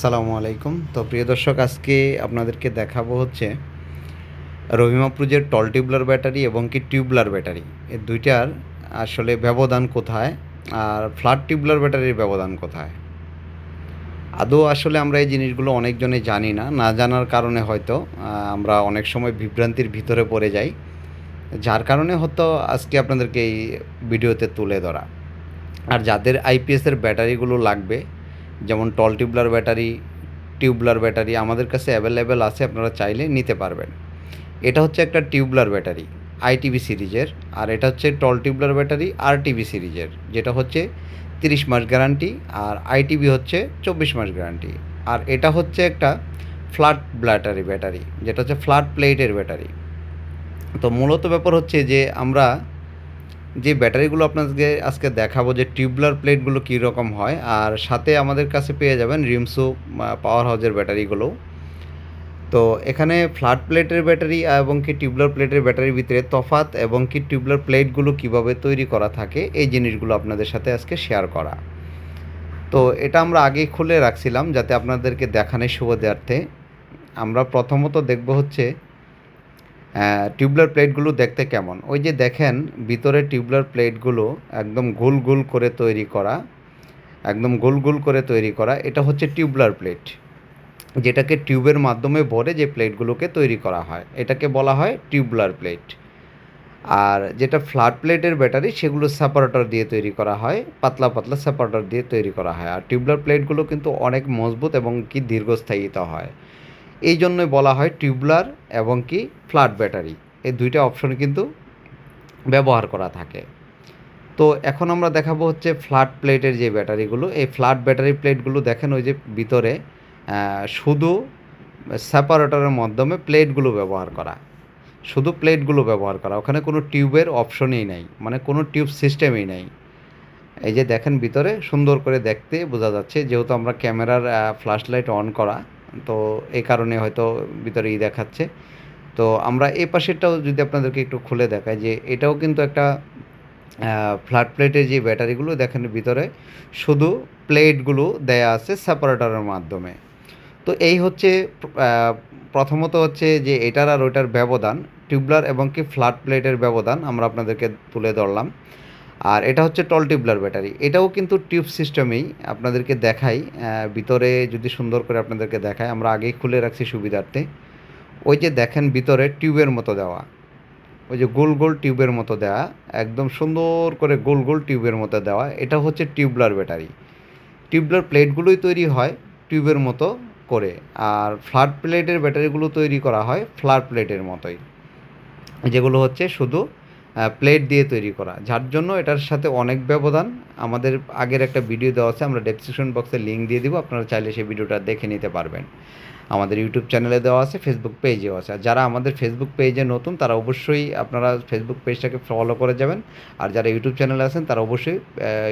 সালামু আলাইকুম। তো প্রিয় দর্শক, আজকে আপনাদেরকে দেখাবো হচ্ছে রহিমাপ্রুজের টল টিউবলার ব্যাটারি এবং কি টিউবলার ব্যাটারি এই দুইটার আসলে ব্যবধান কোথায় আর ফ্ল্যাট টিউবলার ব্যাটারির ব্যবধান কোথায়? আদৌ আসলে আমরা এই জিনিসগুলো অনেকজনে জানি না। না জানার কারণে হয়তো আমরা অনেক সময় বিভ্রান্তির ভিতরে পড়ে যাই। যার কারণে হয়তো আজকে আপনাদেরকে এই ভিডিওতে তুলে ধরা। আর যাদের আইপিএসের ব্যাটারিগুলো লাগবে যেমন tall tubular battery tubular battery আমাদের কাছে অ্যাভেলেবেল আছে, আপনারা চাইলে নিতে পারবেন। এটা হচ্ছে একটা টিউবলার ব্যাটারি আইটিভি সিরিজের আর এটা হচ্ছে টল টিউবলার ব্যাটারি আরটিভি সিরিজের যেটা হচ্ছে তিরিশ মাস গ্যারান্টি আর আইটিভি হচ্ছে চব্বিশ মাস গ্যারান্টি আর এটা হচ্ছে একটা ফ্ল্যাট ব্যাটারি ব্যাটারি যেটা হচ্ছে ফ্ল্যাট প্লেটের ব্যাটারি তো মূলত ব্যাপার হচ্ছে যে আমরা যে ব্যাটারিগুলো আপনাদেরকে আজকে দেখাবো, যে টিউবলার প্লেটগুলো কী রকম হয়, আর সাথে আমাদের কাছে পেয়ে যাবেন রিমসু পাওয়ার হাউজের ব্যাটারিগুলো তো এখানে ফ্ল্যাট প্লেটের ব্যাটারি এবং কি টিউবলার প্লেটের ব্যাটারির ভিতরে তফাত এবং কি টিউবলার প্লেটগুলো কীভাবে তৈরি করা থাকে, এই জিনিসগুলো আপনাদের সাথে আজকে শেয়ার করা। তো এটা আমরা আগেই খুলে রাখছিলাম, যাতে আপনাদেরকে দেখানোর সুবিধার্থে। আমরা প্রথমত দেখব হচ্ছে টিউবলার প্লেটগুলো দেখতে কেমন? ওই যে দেখেন, ভিতরে টিউবলার প্লেটগুলো একদম গোল গোল করে তৈরি করা, একদম গোল গোল করে তৈরি করা, এটা হচ্ছে টিউবলার প্লেট যেটাকে টিউবের মাধ্যমে ভরে যে প্লেটগুলোকে তৈরি করা হয়, এটাকে বলা হয় টিউবলার প্লেট আর যেটা ফ্ল্যাট প্লেটের ব্যাটারি সেগুলো সেপারেটর দিয়ে তৈরি করা হয়, পাতলা পাতলা সেপারেটর দিয়ে তৈরি করা হয়। আর টিউবলার প্লেটগুলো কিন্তু অনেক মজবুত এবং কি দীর্ঘস্থায়িতা হয়। এই জন্যই বলা হয় টিউবলার এবং কি ফ্ল্যাট ব্যাটারি। এই দুইটা অপশন কিন্তু ব্যবহার করা থাকে। তো এখন আমরা দেখাবো হচ্ছে ফ্ল্যাট প্লেটের যে ব্যাটারিগুলো, এই ফ্ল্যাট ব্যাটারি প্লেটগুলো দেখেন ওই যে ভিতরে শুধু সেপারেটরের মাধ্যমে প্লেটগুলো ব্যবহার করা। শুধু প্লেটগুলো ব্যবহার করা। ওখানে কোনো টিউবের অপশনই নেই মানে কোনো টিউব সিস্টেমই নেই। এই যে দেখেন ভিতরে, সুন্দর করে দেখতে বোঝা যাচ্ছে, যেহেতু আমরা ক্যামেরার ফ্ল্যাশ লাইট অন করা তো এই কারণে হয়তো ভিতরে ই দেখাচ্ছে। তো আমরা এই পাশেরটাও যদি আপনাদেরকে একটু খুলে দেখাই যে এটাও কিন্তু একটা ফ্ল্যাট প্লেটের যে ব্যাটারিগুলো দেখেন ভিতরে, শুধু প্লেটগুলো দেয়া আছে সেপারেটারের মাধ্যমে। তো এই হচ্ছে প্রথমত হচ্ছে যে এটার আর ওইটার ব্যবধান টিউবলার এবং কি ফ্ল্যাট প্লেটের ব্যবধান আমরা আপনাদেরকে তুলে ধরলাম। আর এটা হচ্ছে টল টিউবলার ব্যাটারি। এটাও কিন্তু টিউব সিস্টেমেই আপনাদেরকে দেখাই। ভিতরে যদি সুন্দর করে আপনাদেরকে দেখায় আমরা আগেই খুলে রাখছি সুবিধার্থে। ওই যে দেখেন ভিতরে টিউবের মতো দেওয়া। ওই যে গোল গোল টিউবের মতো দেওয়া একদম সুন্দর করে গোল গোল টিউবের মতো দেওয়া। এটা হচ্ছে টিউবলার ব্যাটারি। টিউবলার প্লেটগুলোই তৈরি হয় টিউবের মতো করে। আর ফ্ল্যাট প্লেটের ব্যাটারিগুলো তৈরি করা হয় ফ্ল্যাট প্লেটের মতোই। যেগুলো হচ্ছে শুধু প্লেট দিয়ে তৈরি করা। যার জন্য এটার সাথে অনেক ব্যবধান। আমাদের আগের একটা ভিডিও দেওয়া আছে আমরা ডেসক্রিপশন বক্সে লিঙ্ক দিয়ে দিব আপনারা চাইলে সেই ভিডিওটা দেখে নিতে পারবেন। আমাদের ইউটিউব চ্যানেলে দেওয়া আছে ফেসবুক পেজেও আছে। আর যারা আমাদের ফেসবুক পেজে নতুন তারা অবশ্যই আপনারা ফেসবুক পেজটাকে ফলো করে যাবেন। আর যারা ইউটিউব চ্যানেলে আছেন তারা অবশ্যই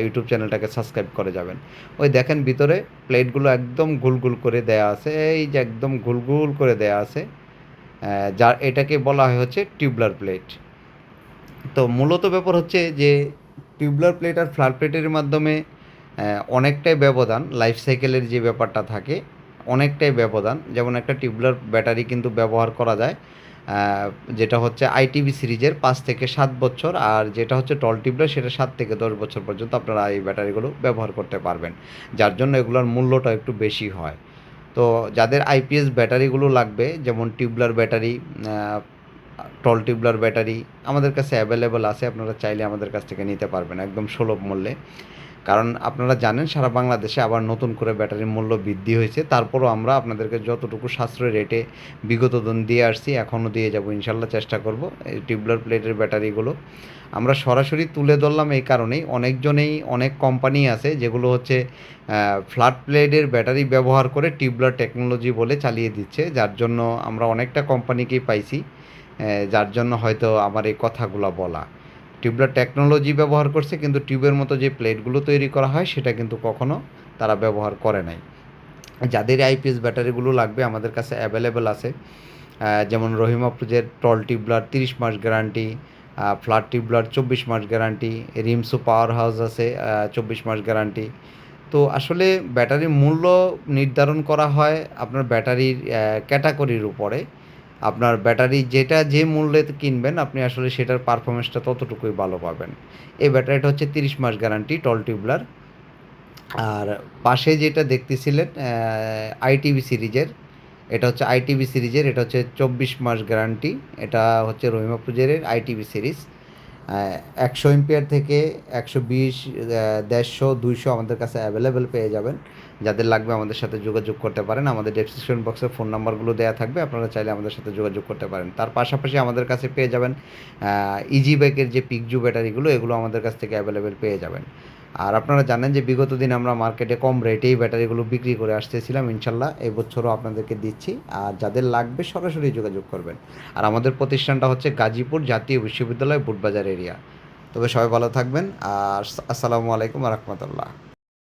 ইউটিউব চ্যানেলটাকে সাবস্ক্রাইব করে যাবেন। ওই দেখেন ভিতরে প্লেটগুলো একদম গোল গোল করে দেয়া আছে। এই যে একদম গোল গোল করে দেয়া আছে আহ, যা এটাকে বলা হয় হচ্ছে টিউবলার প্লেট তো মূলত ব্যাপার হচ্ছে যে টিউবলার প্লেট আর ফ্ল্যাট প্লেটের মাধ্যমে অনেকটাই ব্যবধান লাইফ সাইকেলের যে ব্যাপারটা থাকে, অনেকটাই ব্যবধান। যেমন একটা টিউবলার ব্যাটারি কিন্তু ব্যবহার করা যায় যেটা হচ্ছে আইটিভি সিরিজের পাঁচ থেকে সাত বছর, আর যেটা হচ্ছে টল টিউবলার সেটা সাত থেকে দশ বছর পর্যন্ত আপনারা এই ব্যাটারিগুলো ব্যবহার করতে পারবেন, যার জন্য এগুলোর মূল্যটা একটু বেশি হয়। তো যাদের আইপিএস ব্যাটারিগুলো লাগবে, যেমন tubular battery tall tubular battery আমাদের কাছে অ্যাভেলেবেল আছে, আপনারা চাইলে আমাদের কাছ থেকে নিতে পারবেন একদম সুলভ মূল্যে। কারণ আপনারা জানেন সারা বাংলাদেশে আবার নতুন করে ব্যাটারির মূল্য বৃদ্ধি হয়েছে, তারপরও আমরা আপনাদেরকে যতটুকু সাশ্রয় রেটে বিগত দিন দিয়ে আসছি, এখনও দিয়ে যাব, ইনশাল্লাহ চেষ্টা করব এই টিউবলার প্লেটের ব্যাটারিগুলো। আমরা সরাসরি তুলে ধরলাম এই কারণেই, অনেকজনেই, অনেক কোম্পানি আছে যেগুলো হচ্ছে ফ্ল্যাট প্লেটের ব্যাটারি ব্যবহার করে টিউবলার টেকনোলজি বলে চালিয়ে দিচ্ছে, যার জন্য আমরা অনেকটা কোম্পানিকেই পাইছি। যার জন্য হয়তো আমার এই কথাগুলো বলা। টিউবলার টেকনোলজি ব্যবহার করছে, কিন্তু টিউবের মতো যে প্লেটগুলো তৈরি করা হয়, সেটা কিন্তু কখনো তারা ব্যবহার করে নাই। যাদের আইপিএস ব্যাটারিগুলো লাগবে, আমাদের কাছে অ্যাভেলেবেল আছে। যেমন রহিমা রহিমাপুজের টল টিউবলার, তিরিশ মাস গ্যারান্টি ফ্ল্যাট টিউবলার, চব্বিশ মাস গ্যারান্টি রিমসু পাওয়ার হাউস আছে চব্বিশ মাস গ্যারান্টি। তো আসলে ব্যাটারির মূল্য নির্ধারণ করা হয় আপনার ব্যাটারির ক্যাটাগরির উপরে। আপনার ব্যাটারি যেটা যে মূল্যে কিনবেন, আপনি আসলে সেটার পারফরমেন্সটা ততটুকুই ভালো পাবেন। এই ব্যাটারিটা হচ্ছে তিরিশ মাস গ্যারান্টি টল টিউবলার আর পাশে যেটা দেখতেছিলেন আইটিভি সিরিজের, এটা হচ্ছে আইটিভি সিরিজের, এটা হচ্ছে চব্বিশ মাস গ্যারান্টি এটা হচ্ছে রহিমা পুজেরের আইটিভি সিরিজ একশো এমপিয়ার থেকে একশো বিশ দেড়শো, দুইশো আমাদের কাছে অ্যাভেলেবেল পেয়ে যাবেন। যাদের লাগবে আমাদের সাথে যোগাযোগ করতে পারেন। আমাদের ডেসক্রিপশন বক্সে ফোন নাম্বারগুলো দেওয়া থাকবে। আপনারা চাইলে আমাদের সাথে যোগাযোগ করতে পারেন। তার পাশাপাশি আমাদের কাছে পেয়ে যাবেন ইজি বাইকের যে পিকজু ব্যাটারিগুলো এগুলো আমাদের কাছ থেকে অ্যাভেলেবেল পেয়ে যাবেন। আর আপনারা জানেন যে বিগত দিন আমরা মার্কেটে কম রেটেই ব্যাটারিগুলো বিক্রি করে আসতেছিলাম, ইনশাল্লাহ। এই বছরও আপনাদেরকে দিচ্ছি। আর যাদের লাগবে সরাসরি যোগাযোগ করবেন। আর আমাদের প্রতিষ্ঠানটা হচ্ছে গাজীপুর জাতীয় বিশ্ববিদ্যালয় বুটবাজার এরিয়া। তবে সবাই ভালো থাকবেন। আর আসসালামু আলাইকুম রহমতুল্লাহ।